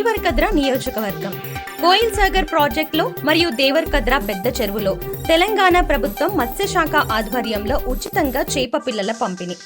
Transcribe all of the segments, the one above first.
దేవరకద్ర నియోజకవర్గం. కోయిల్ సాగర్ ప్రాజెక్టులో మరియు దేవరకద్ర పెద్ద చెరువులో తెలంగాణ ప్రభుత్వం మత్స్యశాఖ ఆధ్వర్యంలో ఉచితంగా చేప పిల్లల పంపిణీ.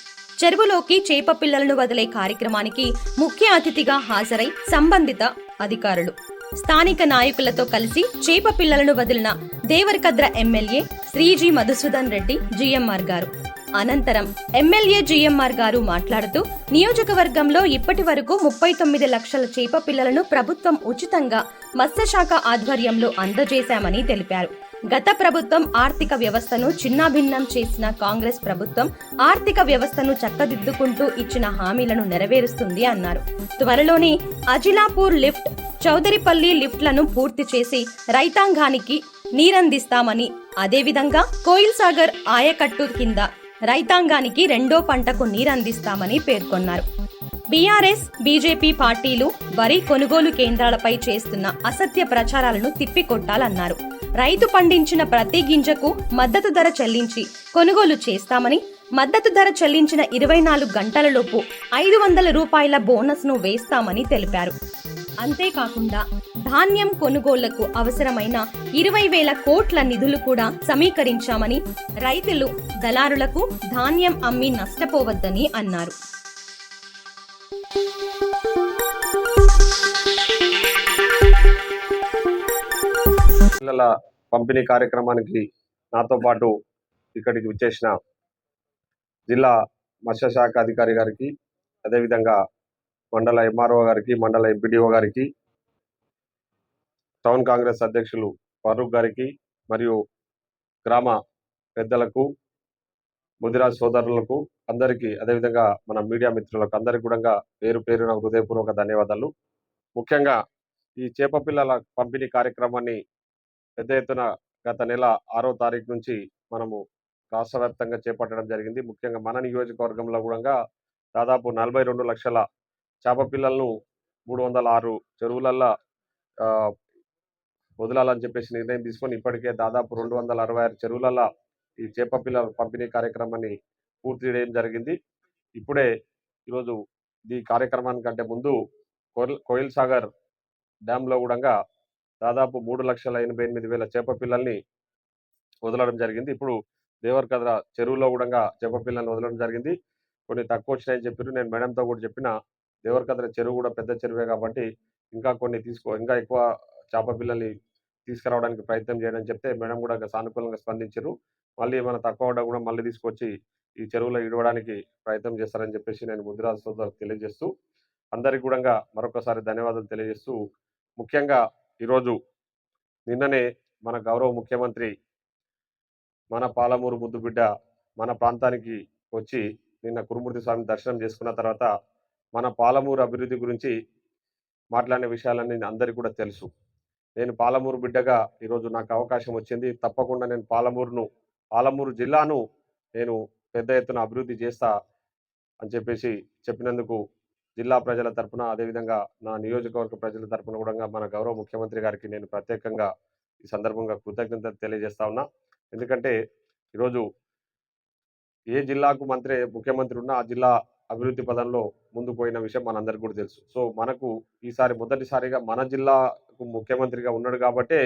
చెరువులోకి చేప పిల్లలను వదిలే కార్యక్రమానికి ముఖ్య అతిథిగా హాజరై సంబంధిత అధికారులు. స్థానిక నాయకులతో కలిసి చేప పిల్లలను వదిలిన దేవరకద్ర ఎమ్మెల్యే శ్రీజీ మధుసూదన్ రెడ్డి జిఎంఆర్ గారు. అనంతరం ఎమ్మెల్యే జిఎంఆర్ గారు మాట్లాడుతూ నియోజకవర్గంలో ఇప్పటి వరకు ముప్పై తొమ్మిది లక్షల చేప పిల్లలను ప్రభుత్వం ఉచితంగా మత్స్యశాఖ ఆధ్వర్యంలో అందజేశామని తెలిపారు. గత ప్రభుత్వం ఆర్థిక వ్యవస్థను చిన్నాభిన్నం చేసిన కాంగ్రెస్ ప్రభుత్వం ఆర్థిక వ్యవస్థను చక్కదిద్దుకుంటూ ఇచ్చిన హామీలను నెరవేరుస్తుంది అన్నారు. త్వరలోనే అజిలాపూర్ లిఫ్ట్ చౌదరిపల్లి లిఫ్ట్లను పూర్తి చేసి రైతాంగానికి నీరందిస్తామని అదేవిధంగా కోయిల్ సాగర్ ఆయకట్టు కింద రైతాంగానికి రెండో పంటకు నీరందిస్తామని పేర్కొన్నారు. బీఆర్ఎస్ బీజేపీ పార్టీలు వరి కొనుగోలు కేంద్రాలపై చేస్తున్న అసత్య ప్రచారాలను తిప్పికొట్టాలన్నారు. రైతు పండించిన ప్రతి గింజకు మద్దతు ధర చెల్లించి కొనుగోలు చేస్తామని మద్దతు ధర చెల్లించిన ఇరవై నాలుగు గంటలలోపు ఐదు వందల రూపాయల బోనస్ను వేస్తామని తెలిపారు. అంతేకాకుండా ధాన్యం కొనుగోళ్ళకు అవసరమైన ఇరవై వేల కోట్ల నిధులు కూడా సమీకరించామని రైతులు దళారులకు ధాన్యం అమ్మి నష్టపోవద్దని అన్నారు. పిల్లల పంపిణీ కార్యక్రమానికి నాతో పాటు ఇక్కడికి విచ్చేసిన జిల్లా మత్స్యశాఖ అధికారి గారికి అదేవిధంగా మండల ఎంఆర్ఓ గారికి మండల ఎంపీడీఓ గారికి టౌన్ కాంగ్రెస్ అధ్యక్షులు ఫరూక్ గారికి మరియు గ్రామ పెద్దలకు ముదిరాజ్ సోదరులకు అందరికీ అదేవిధంగా మన మీడియా మిత్రులకు అందరికీ కూడా పేరు పేరున హృదయపూర్వక ధన్యవాదాలు. ముఖ్యంగా ఈ చేప పిల్లల పంపిణీ కార్యక్రమాన్ని పెద్ద ఎత్తున గత నెల ఆరో తారీఖు నుంచి మనము రాష్ట్ర వ్యాప్తంగా చేపట్టడం జరిగింది. ముఖ్యంగా మన నియోజకవర్గంలో కూడా దాదాపు నలభై రెండు లక్షల చేప పిల్లలను మూడు వందల ఆరు చెరువులల్లో వదలాలని చెప్పేసి నిర్ణయం తీసుకొని ఇప్పటికే దాదాపు రెండు వందల అరవై ఆరు చెరువులలో ఈ చేప పిల్లల పంపిణీ కార్యక్రమాన్ని పూర్తి చేయడం జరిగింది. ఇప్పుడే ఈరోజు ఈ కార్యక్రమానికంటే ముందు కోయిల్ సాగర్ డ్యాంలో కూడా దాదాపు మూడు లక్షల ఎనభై ఎనిమిది వేల చేప పిల్లల్ని వదలడం జరిగింది. ఇప్పుడు దేవరకద్ర చెరువులో కూడా చేప పిల్లల్ని వదలడం జరిగింది. కొన్ని తక్కువ వచ్చినాయని చెప్పారు నేను మేడంతో కూడా చెప్పిన దేవరకద్ర చెరువు కూడా పెద్ద చెరువే కాబట్టి ఇంకా కొన్ని తీసుకో ఇంకా ఎక్కువ చేప పిల్లల్ని తీసుకురావడానికి ప్రయత్నం చేయడం చెప్తే మేడం కూడా సానుకూలంగా స్పందించారు మళ్ళీ ఏమైనా తక్కువ అవడం కూడా మళ్ళీ తీసుకొచ్చి ఈ చెరువులో ఇడవడానికి ప్రయత్నం చేస్తారని చెప్పేసి నేను ముద్రాజు సోదరులకు తెలియజేస్తూ అందరికి కూడా మరొకసారి ధన్యవాదాలు తెలియజేస్తూ ముఖ్యంగా ఈరోజు నిన్ననే మన గౌరవ ముఖ్యమంత్రి మన పాలమూరు ముద్దుబిడ్డ మన ప్రాంతానికి వచ్చి నిన్న కురుమూర్తి స్వామి దర్శనం చేసుకున్న తర్వాత మన పాలమూరు అభివృద్ధి గురించి మాట్లాడిన విషయాలన్నీ అందరికీ కూడా తెలుసు. నేను పాలమూరు బిడ్డగా ఈరోజు నాకు అవకాశం వచ్చింది. తప్పకుండా నేను పాలమూరును పాలమూరు జిల్లాను నేను పెద్ద ఎత్తున అభివృద్ధి చేస్తా అని చెప్పేసి చెప్పినందుకు జిల్లా ప్రజల తరపున అదేవిధంగా నా నియోజకవర్గ ప్రజల తరపున కూడా మన గౌరవ ముఖ్యమంత్రి గారికి నేను ప్రత్యేకంగా ఈ సందర్భంగా కృతజ్ఞత తెలియజేస్తా ఉన్నా. ఎందుకంటే ఈరోజు ఏ జిల్లాకు మంత్రి ముఖ్యమంత్రి ఉన్నా ఆ జిల్లా అభివృద్ధి పదంలో ముందుకు పోయిన విషయం మనందరికీ కూడా తెలుసు. సో మనకు ఈసారి మొదటిసారిగా మన జిల్లా ముఖ్యమంత్రిగా ఉన్నాడు కాబట్టే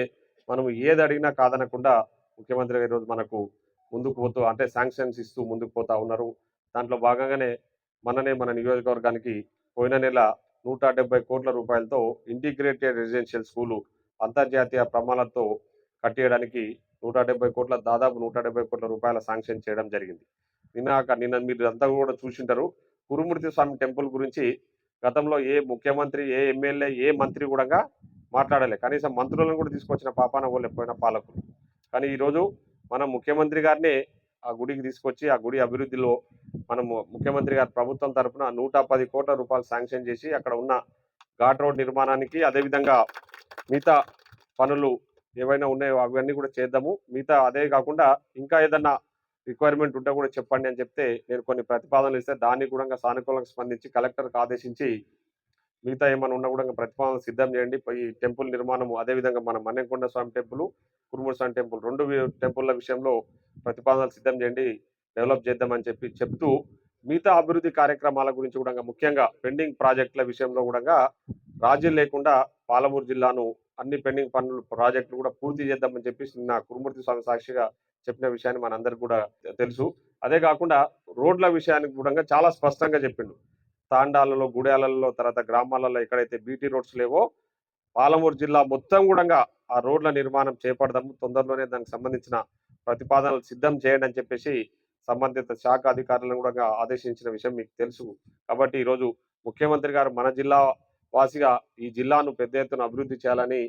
మనం ఏది అడిగినా కాదనకుండా ముఖ్యమంత్రి ఈరోజు మనకు ముందుకు పోతూ అంటే శాంక్షన్స్ ఇస్తూ ముందుకు పోతా ఉన్నారు. దాంట్లో భాగంగానే మననే మన నియోజకవర్గానికి పోయిన నెల నూట డెబ్బై కోట్ల రూపాయలతో ఇంటిగ్రేటెడ్ రెసిడెన్షియల్ స్కూలు అంతర్జాతీయ ప్రమాణాలతో కట్టేయడానికి నూట డెబ్బై కోట్ల దాదాపు నూట డెబ్బై కోట్ల రూపాయల శాంక్షన్ చేయడం జరిగింది. నిన్న నిన్న మీరు అంతా కూడా చూసింటారు. కురుమూర్తి స్వామి టెంపుల్ గురించి గతంలో ఏ ముఖ్యమంత్రి ఏ ఎమ్మెల్యే ఏ మంత్రి కూడా మాట్లాడలే. కనీసం మంత్రులను కూడా తీసుకొచ్చిన పాపాన వాళ్ళు పాలకులు. కానీ ఈరోజు మన ముఖ్యమంత్రి గారిని ఆ గుడికి తీసుకొచ్చి ఆ గుడి అభివృద్ధిలో మనము ముఖ్యమంత్రి గారి ప్రభుత్వం తరఫున నూట పది కోట్ల రూపాయలు శాంక్షన్ చేసి అక్కడ ఉన్న ఘాట్ రోడ్ నిర్మాణానికి అదేవిధంగా మిగతా పనులు ఏవైనా ఉన్నాయో అవన్నీ కూడా చేద్దాము. మిగతా అదే కాకుండా ఇంకా ఏదన్నా రిక్వైర్మెంట్ ఉంటే కూడా చెప్పండి అని చెప్తే నేను కొన్ని ప్రతిపాదనలు ఇస్తే దాన్ని కూడా సానుకూలంగా స్పందించి కలెక్టర్కి ఆదేశించి మిగతా ఏమైనా ఉన్నా కూడా ప్రతిపాదన సిద్ధం చేయండి. ఈ టెంపుల్ నిర్మాణము అదేవిధంగా మన మన్నెంకొండ స్వామి టెంపుల్ కురుమూరు స్వామి టెంపుల్ రెండు టెంపుల్ల విషయంలో ప్రతిపాదనలు సిద్ధం చేయండి. డెవలప్ చేద్దామని చెప్పి చెప్తూ మిగతా అభివృద్ధి కార్యక్రమాల గురించి కూడా ముఖ్యంగా పెండింగ్ ప్రాజెక్టుల విషయంలో కూడా రాజీ లేకుండా పాలమూరు జిల్లాను అన్ని పెండింగ్ పనులు ప్రాజెక్టులు కూడా పూర్తి చేద్దామని చెప్పేసి నిన్న కురుమూర్తి స్వామి సాక్షిగా చెప్పిన విషయాన్ని మనందరికి కూడా తెలుసు. అదే కాకుండా రోడ్ల విషయానికి కూడా చాలా స్పష్టంగా చెప్పిండు. తాండాలలో గుడాలలో తర్వాత గ్రామాలలో ఎక్కడైతే బీటీ రోడ్స్ లేవో పాలమూరు జిల్లా మొత్తం కూడా ఆ రోడ్ల నిర్మాణం చేపడదాము. తొందరలోనే దానికి సంబంధించిన ప్రతిపాదనలు సిద్ధం చేయండి అని చెప్పేసి సంబంధిత శాఖ అధికారులను కూడా ఆదేశించిన విషయం మీకు తెలుసు. కాబట్టి ఈరోజు ముఖ్యమంత్రి గారు మన జిల్లా వాసిగా ఈ జిల్లాను పెద్ద ఎత్తున అభివృద్ధి చేయాలని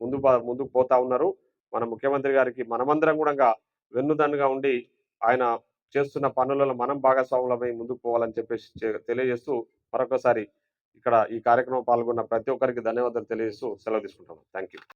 ముందు ముందుకు పోతా ఉన్నారు. మన ముఖ్యమంత్రి గారికి మనమందరం కూడా వెన్నుదన్నుగా ఉండి ఆయన చేస్తున్న పనులలో మనం భాగస్వాములమై ముందుకు పోవాలని చెప్పేసి తెలియజేస్తూ మరొకసారి ఇక్కడ ఈ కార్యక్రమం పాల్గొన్న ప్రతి ఒక్కరికి ధన్యవాదాలు తెలియజేస్తూ సెలవు తీసుకుంటాను థ్యాంక్ యూ